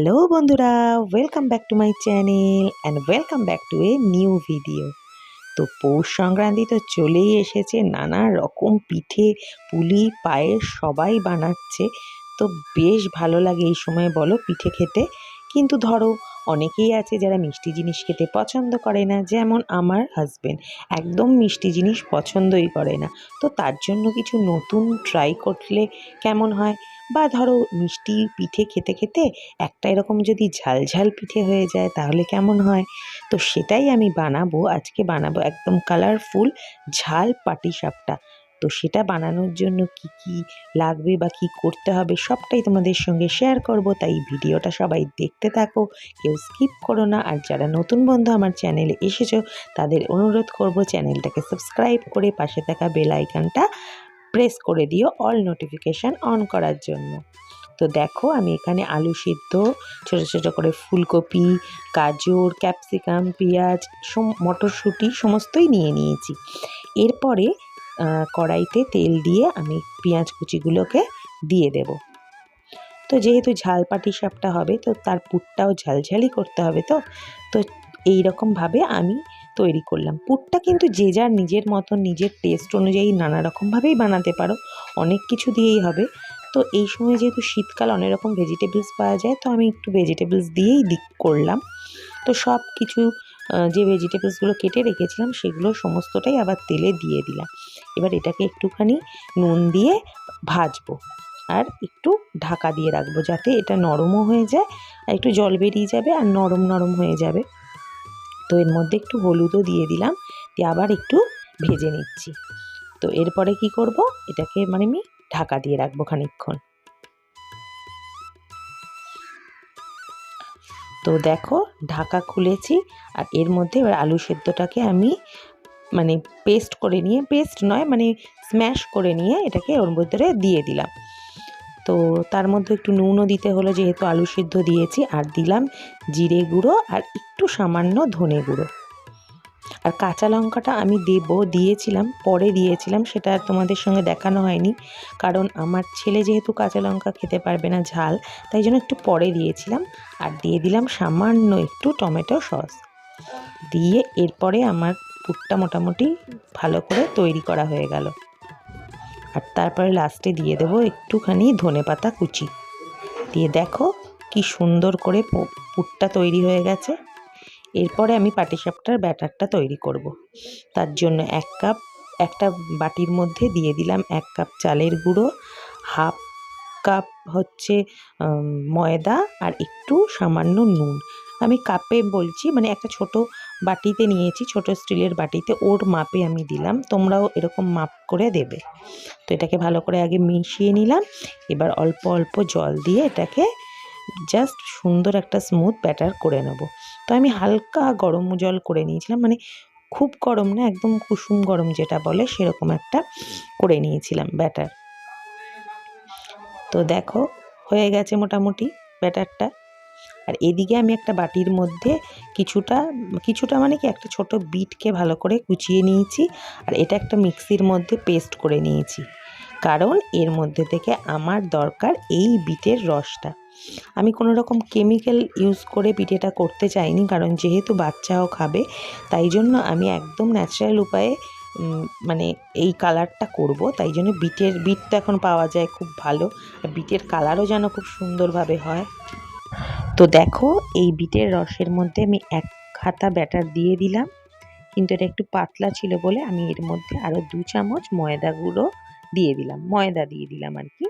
Hello বন্ধুরা welcome back to my channel and welcome back to a new video তো পৌষ সংক্রান্তি তো চলেই এসেছে, নানা রকম পিঠে, পুলি, পায়েস সবাই বানাচ্ছে। তো বেশ ভালো লাগে এই সময় বলো পিঠে খেতে। কিন্তু ধরো, অনেকেই আছে যারা মিষ্টি জিনিস খেতে পছন্দ করে না, যেমন আমার হাজবেন্ড একদম মিষ্টি জিনিস পছন্দই করে না। তো তার জন্য কিছু নতুন ট্রাই করলে কেমন হয়? বা ধরো মিষ্টি পিঠে খেতে খেতে একটা এরকম যদি ঝাল ঝাল পিঠে হয়ে যায় তাহলে কেমন হয়? তো সেটাই আমি বানাবো, আজকে বানাবো একদম কালারফুল ঝাল পাটিসাপটা। তো সেটা বানানোর জন্য কি কি লাগবে বা কি করতে হবে সবটাই তোমাদের সঙ্গে শেয়ার করব, তাই ভিডিওটা সবাই দেখতে থাকো, কেউ স্কিপ করো না। আর যারা নতুন বন্ধু আমার চ্যানেলে এসেছ, তাদের অনুরোধ করব চ্যানেলটাকে সাবস্ক্রাইব করে পাশে থাকা বেল আইকনটা প্রেস করে দিও অল নোটিফিকেশান অন করার জন্য। তো দেখো আমি এখানে আলু সিদ্ধ, ছোটো ছোটো করে ফুলকপি, গাজর ক্যাপসিকাম পেঁয়াজ মটরশুঁটি সমস্তই নিয়ে নিয়েছি। এরপরে কড়াইতে তেল দিয়ে আমি পেঁয়াজ কুচিগুলোকে দিয়ে দেব। তো যেহেতু ঝাল পাটি সাপটা হবে, তো তার পুরটাও ঝালঝালি করতে হবে তো? তো এইরকমভাবে আমি তৈরি করলাম। পুরটা কিন্তু যে যার নিজের মতন, নিজের টেস্ট অনুযায়ী নানা রকমভাবেই বানাতে পারো। অনেক কিছু দিয়েই হবে। তো এই সময় যেহেতু শীতকাল অনেক রকম ভেজিটেবলস পাওয়া যায়, তো আমি একটু ভেজিটেবলস দিয়েই দিক করলাম। তো সব কিছু যে ভেজিটেবলসগুলো কেটে রেখেছিলাম, সেগুলো সমস্তটাই আবার তেলে দিয়ে দিলাম। এবার এটাকে একটুখানি নুন দিয়ে ভাজবো আর একটু ঢাকা দিয়ে রাখব যাতে এটা নরমও হয়ে যায় আর একটু জল বেরিয়ে যাবে আর নরম নরম হয়ে যাবে। তো এর মধ্যে একটু হলুদও দিয়ে দিলাম, দিয়ে আবার একটু ভেজে নিচ্ছি। তো এরপরে কি করব? এটাকে মানে আমি ঢাকা দিয়ে রাখব খানিক্ষণ তো দেখো, ঢাকা খুলেছি, আর এর মধ্যে এবার আলু সেদ্ধটাকে আমি মানে পেস্ট করে নিয়ে পেস্ট নয় মানে স্ম্যাশ করে নিয়ে এটাকে ওর মধ্যে দিয়ে দিলাম। তো তার মধ্যে একটু নুনও দিতে হলো যেহেতু আলু সিদ্ধ দিয়েছি, আর দিলাম জিরে গুঁড়ো আর একটু সামান্য ধনে গুঁড়ো। আর কাঁচা লঙ্কাটা আমি দেব, দিয়েছিলাম, পরে দিয়েছিলাম, সেটা তোমাদের সঙ্গে দেখানো হয়নি। কারণ আমার ছেলে যেহেতু কাঁচা লঙ্কা খেতে পারবে না ঝাল, তাই জন্য একটু পরে দিয়েছিলাম। আর দিয়ে দিলাম সামান্য একটু টমেটো সস। দিয়ে এরপরে আমার পুরটা মোটামুটি ভালো করে তৈরি করা হয়ে গেল। আর তারপরে লাস্টে দিয়ে দেবো একটুখানি ধনে পাতা কুচি। দিয়ে দেখো কি সুন্দর করে পুরটা তৈরি হয়ে গেছে। এরপরে আমি পাটিসাপটার ব্যাটারটা তৈরি করব। তার জন্য এক কাপ, একটা বাটির মধ্যে দিয়ে দিলাম এক কাপ চালের গুঁড়ো, হাফ কাপ হচ্ছে ময়দা আর একটু সামান্য নুন। আমি কাপে বলছি মানে একটা ছোট বাটিতে নিয়েছি, ছোট স্টিলের বাটিতে। ওর মাপে আমি দিলাম, তোমরাও এরকম মাপ করে দেবে। তো এটাকে ভালো করে আগে মিশিয়ে নিলাম, এবার অল্প অল্প জল দিয়ে এটাকে জাস্ট সুন্দর একটা স্মুথ ব্যাটার করে নেব। তো আমি হালকা গরম জল করে নিয়েছিলাম মানে খুব গরম না, একদম কুসুম গরম যেটা বলে সেরকম একটা করে নিয়েছিলাম ব্যাটার তো দেখো, হয়ে গেছে মোটামুটি ব্যাটারটা। আর এদিকে আমি একটা বাটির মধ্যে কিছুটা কিছুটা মানে কি একটা ছোট বিটকে ভালো করে কুচিয়ে নিয়েছি আর এটা একটা মিক্সির মধ্যে পেস্ট করে নিয়েছি। কারণ এর মধ্যে থেকে আমার দরকার এই বিটের রসটা। আমি কোনো রকম কেমিক্যাল ইউজ করে পিঠেটা করতে চাইনি কারণ যেহেতু বাচ্চাও খাবে, তাই জন্য আমি একদম ন্যাচারাল উপায়ে মানে এই কালারটা করব। তাই জন্য বিটের, বিট এখন পাওয়া যায় খুব ভালো। আর বিটের কালারও যেন খুব সুন্দরভাবে হয়। তো দেখো, এই বিটের রসের মধ্যে আমি এক খাতা ব্যাটার দিয়ে দিলাম। কিন্তু এটা একটু পাতলা ছিল বলে আমি এর মধ্যে আরও দু চামচ ময়দা গুঁড়ো দিয়ে দিলাম। ময়দা দিয়ে দিলাম আর কি।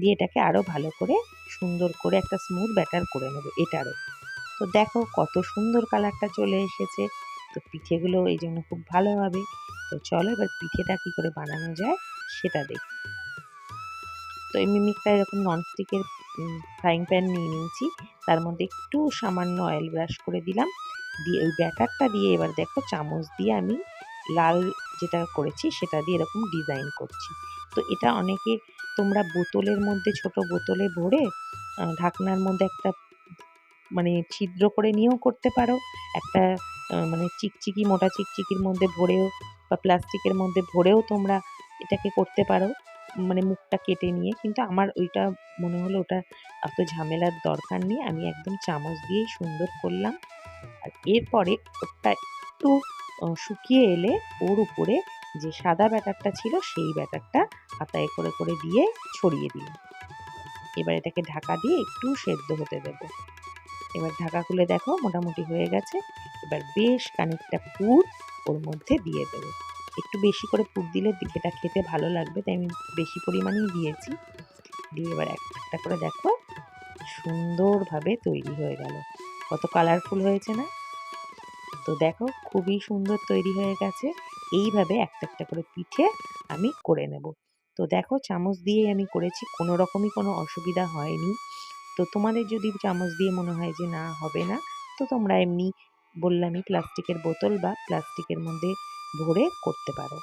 দিয়ে এটাকে আরও ভালো করে সুন্দর করে একটা স্মুথ ব্যাটার করে নেব এটারও। তো দেখো কত সুন্দর কালারটা চলে এসেছে। তো পিঠেগুলো এই জন্য খুব ভালো হবে। তো চলো এবার পিঠেটা কী করে বানানো যায় সেটা দেখি। তো এই মিমিকটা এরকম ননস্টিকের ফ্রাইং প্যান নিয়ে নিয়েছি। তার মধ্যে একটু সামান্য অয়েল ব্রাশ করে দিলাম। দিয়ে ওই ব্যাটারটা দিয়ে এবার দেখো চামচ দিয়ে আমি লাল যেটা করেছি সেটা দিয়ে এরকম ডিজাইন করছি। তো এটা অনেকে তোমরা বোতলের মধ্যে, ছোট বোতলে ভরে ঢাকনার মধ্যে একটা মানে ছিদ্র করে নিয়েও করতে পারো। একটা মানে চিকচিকি, মোটা চিকচিকির মধ্যে ভরেও বা প্লাস্টিকের মধ্যে ভরেও তোমরা এটাকে করতে পারো। মানে মুখটা কেটে নিয়ে কিন্তু আমার ওইটা মনে হলো ওটা এত ঝামেলার দরকার নেই। আমি একদম চামচ দিয়েই সুন্দর করলাম। আর এরপরে ওটা একটু শুকিয়ে এলে ওর উপরে যে সাদা ব্যাটারটা ছিল সেই ব্যাটারটা হাতায় করে করে দিয়ে ছড়িয়ে দিলাম। এবার এটাকে ঢাকা দিয়ে একটু সেদ্ধ হতে দেবো। এবার ঢাকা খুলে দেখো মোটামুটি হয়ে গেছে। এবার বেশ খানিকটা পুর ওর মধ্যে দিয়ে দেবো। একটু বেশি করে পুর দিলে এটা খেতে ভালো লাগবে, তাই আমি বেশি পরিমাণেই দিয়েছি। দিয়ে এবার একটা করে দেখো, সুন্দরভাবে তৈরি হয়ে গেল। কত কালারফুল হয়েছে না? তো দেখো, খুবই সুন্দর তৈরি হয়ে গেছে। এইভাবে একটা একটা করে পিঠে আমি করে নেব। তো দেখো, চামচ দিয়ে আমি করেছি, কোনো রকমই কোনো অসুবিধা হয়নি। তো তোমাদের যদি চামচ দিয়ে মনে হয় যে না, হবে না, তো তোমরা এমনি বললামই প্লাস্টিকের বোতল বা প্লাস্টিকের মধ্যে ভরে করতে পারো।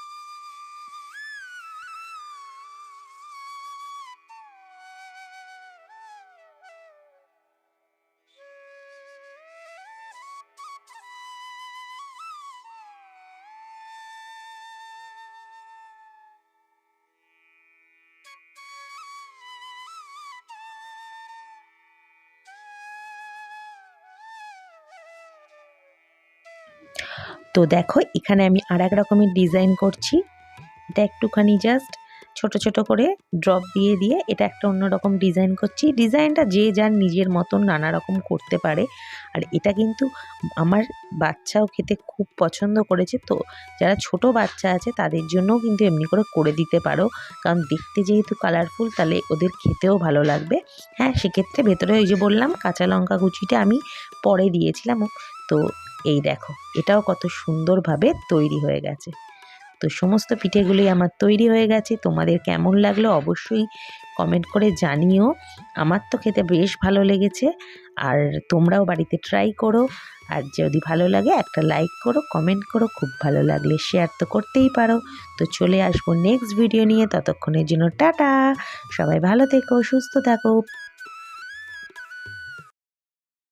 তো দেখো, এখানে আমি আর এক রকমের ডিজাইন করছি। এটা একটুখানি জাস্ট ছোট ছোট করে ড্রপ দিয়ে দিয়ে এটা একটা অন্যরকম ডিজাইন করছি। ডিজাইনটা যে যার নিজের মতন নানা রকম করতে পারে। আর এটা কিন্তু আমার বাচ্চাও খেতে খুব পছন্দ করেছে। তো যারা ছোট বাচ্চা আছে, তাদের জন্যও কিন্তু এমনি করে করে দিতে পারো। কারণ দেখতে যেহেতু কালারফুল তাহলে ওদের খেতেও ভালো লাগবে। হ্যাঁ সেক্ষেত্রে ভেতরে ওই যে বললাম, কাঁচা লঙ্কা কুচিটা আমি পরে দিয়েছিলাম। তো এই দেখো, এটাও কত সুন্দরভাবে তৈরি হয়ে গেছে। তো সমস্ত পিঠেগুলি আমার তৈরি হয়ে গেছে, তোমাদের কেমন লাগল অবশ্যই কমেন্ট করে জানিও। আমার তো খেতে বেশ ভালো লেগেছে, আর তোমরাও বাড়িতে ট্রাই করো। আর যদি ভালো লাগে একটা লাইক করো কমেন্ট করো, খুব ভালো লাগলে শেয়ার তো করতেই পারো। তো চলে আসব নেক্সট ভিডিও নিয়ে, ততক্ষণের জন্য টাটা! সবাই ভালো থেকো, সুস্থ থাকো।